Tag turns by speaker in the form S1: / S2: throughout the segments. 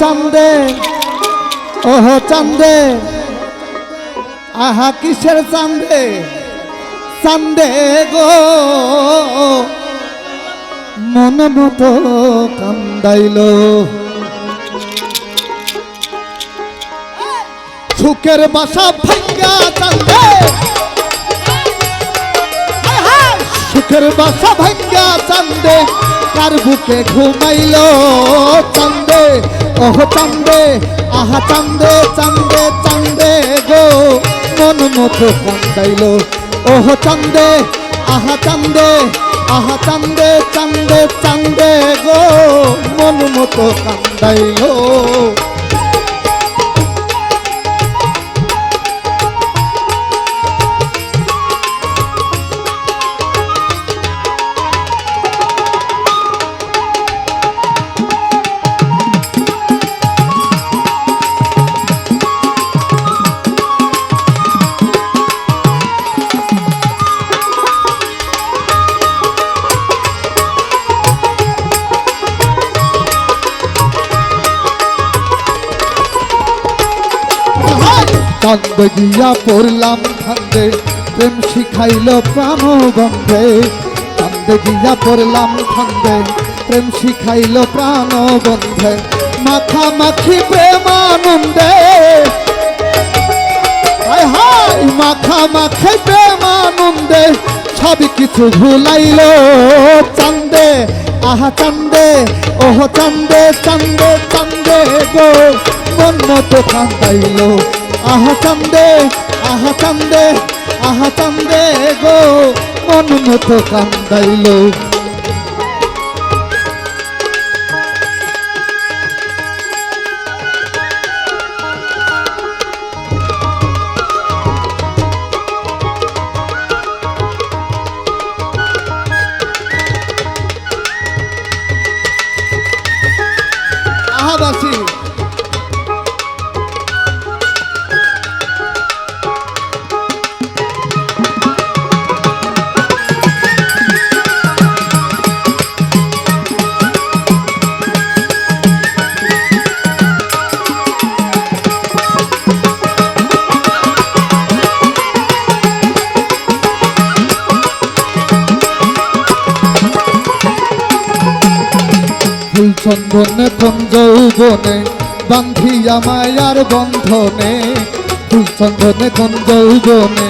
S1: চান্দে, ওহ চান্দে, আহা কিসের চান্দে? চান্দে গো, মন মতো কান্দাইল। সুখের বাসা ভাঙ্গা চান্দে। সুখের বাসা ভাঙ্গা চান্দে। কার বুকে ঘুমাইল চান্দে। ওহ চান্দে, আহা চান্দে চান্দে চান্দে গো। মন মতো কান্দাইল। ওহ চান্দে, আহা চান্দে আহা চান্দে চান্দে চান্দে গো। মন মতো কান্দাইল। কান্দে গিয়া পড়লাম কান্দে, প্রেম শিখাইল প্রাণ গন্ধে কান্দে গিয়া পড়লাম কান্দে, প্রেম শিখাইল প্রাণ গন্ধে মাখা মাখি প্রেমানন্দে। হায় হায়, মাখা মাখে প্রেমানন্দে। সব কিছু ভুলাইল। চান্দে, আহা চান্দে, ওহ চান্দে চান্দে চান্দে গো। মন মতো কান্দাইল। আহা কান্দে আহা কান্দে আহা কান্দে গো মন মতো কান্দাইল। চন্দনে কোন যৌবনে, বান্ধিয়া মায়ার বন্ধনে। চন্দনে কোন যৌবনে,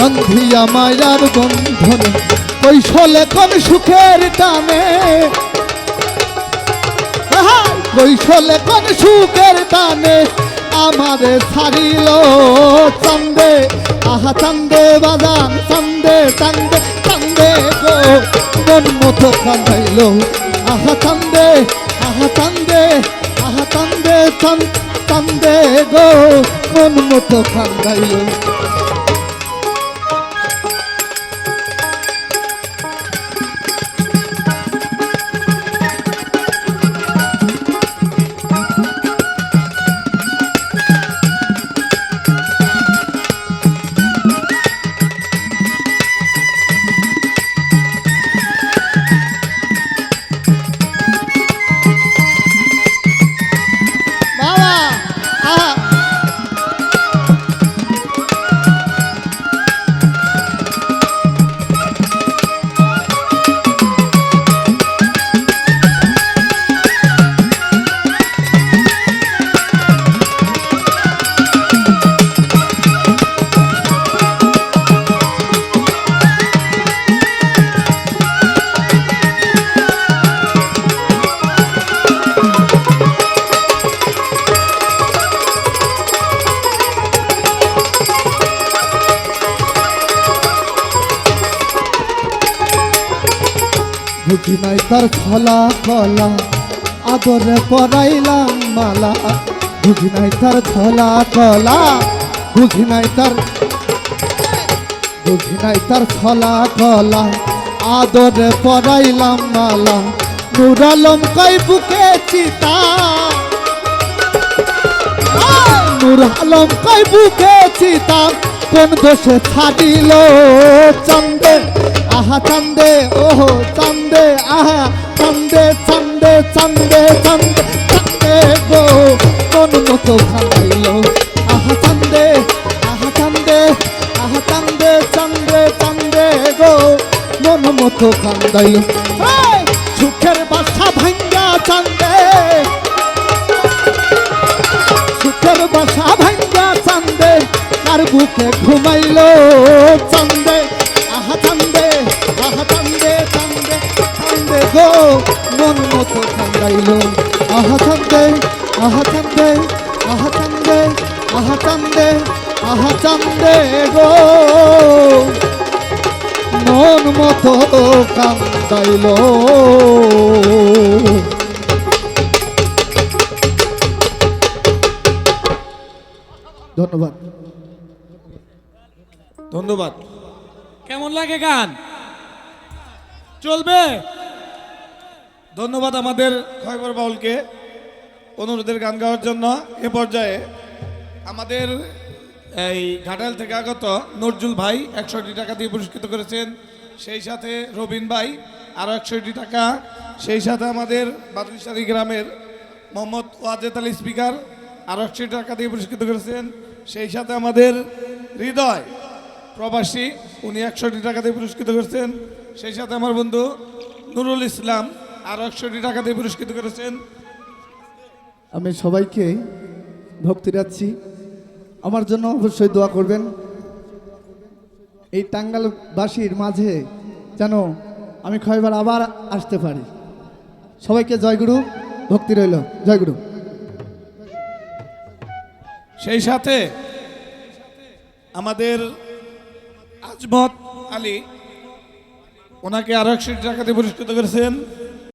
S1: বান্ধিয়া মায়ার বন্ধনে। কৈশলে কোন সুখের টানে! কৈশলে কোন সুখের টানে। আমারে ছাড়িল চান্দে। আহা, চান্দে বাজান, চান্দে চান্দে চান্দে গো। মন মতো কান্দাইল আহা, চান্দে আহা চান্দে আহা চান্দে চান চান্দে গো মন বুঝি নাই তার খলা কলা আদরে পরাইলাম মালা। বুঝি নাই তার খলা কলা বুঝি নাই তার বুঝি নাই তার খলা কলা আদরে পরাইলাম মালা। নুরালম কই বুকে চিতা। নূর আলম কই বুকে চিতা। কোন দোষে ছাড়িল চন্দে আহা, চান্দে, ওহো, চান্দে, আহা, চান্দে চান্দে চান্দে চান্দে চান্দে গো মন মতো খাইল আহা, চান্দে আহা চান্দে আহা, চান্দে চান্দে চান্দে গো, মন মতো কান্দাইল। সুখের বাসা ভাঙ্গা চান্দে। সুখের বাসা ভাঙ্গা চান্দে তার বুকে ঘুমাইল চান্দে? গো মন মতো কান্দাইল আহা চান্দে আহা চান্দে আহা চান্দে আহা চান্দে আহা চান্দে গো। মন মতো কান্দাইল ধন্যবাদ।
S2: ধন্যবাদ। কেমন লাগে গান? চলবে? ধন্যবাদ আমাদের খয়বর বাউলকে অনুরোধের গান গাওয়ার জন্য। এ পর্যায়ে আমাদের এই ঘাটাল থেকে আগত নজরুল ভাই একশোটি টাকা দিয়ে পুরস্কৃত করেছেন, সেই সাথে রবিন ভাই আরও একশোটি টাকা, সেই সাথে আমাদের বাদুইশালী গ্রামের মোহাম্মদ ওয়াজেদ আলী স্পিকার আরও একশো টাকা দিয়ে পুরস্কৃত করেছেন, সেই সাথে আমাদের হৃদয় প্রবাসী, উনি একশোটি টাকা দিয়ে পুরস্কৃত করেছেন, সেই সাথে আমার বন্ধু নুরুল ইসলাম আরও একশোটি টাকা দিয়ে পুরস্কৃত করেছেন।
S1: আমি সবাইকে ভক্তি যাচ্ছি আমার জন্য অবশ্যই দোয়া করবেন। এই টাঙ্গালবাসীর মাঝে যেন আমি কয়বার আবার আসতে পারি। সবাইকে জয়গুরু ভক্তি রইল। জয়গুরু
S2: সেই সাথে আমাদের আজমত আলী ওনাকে আরও একশো টাকা দিয়ে পুরস্কৃত করেছেন।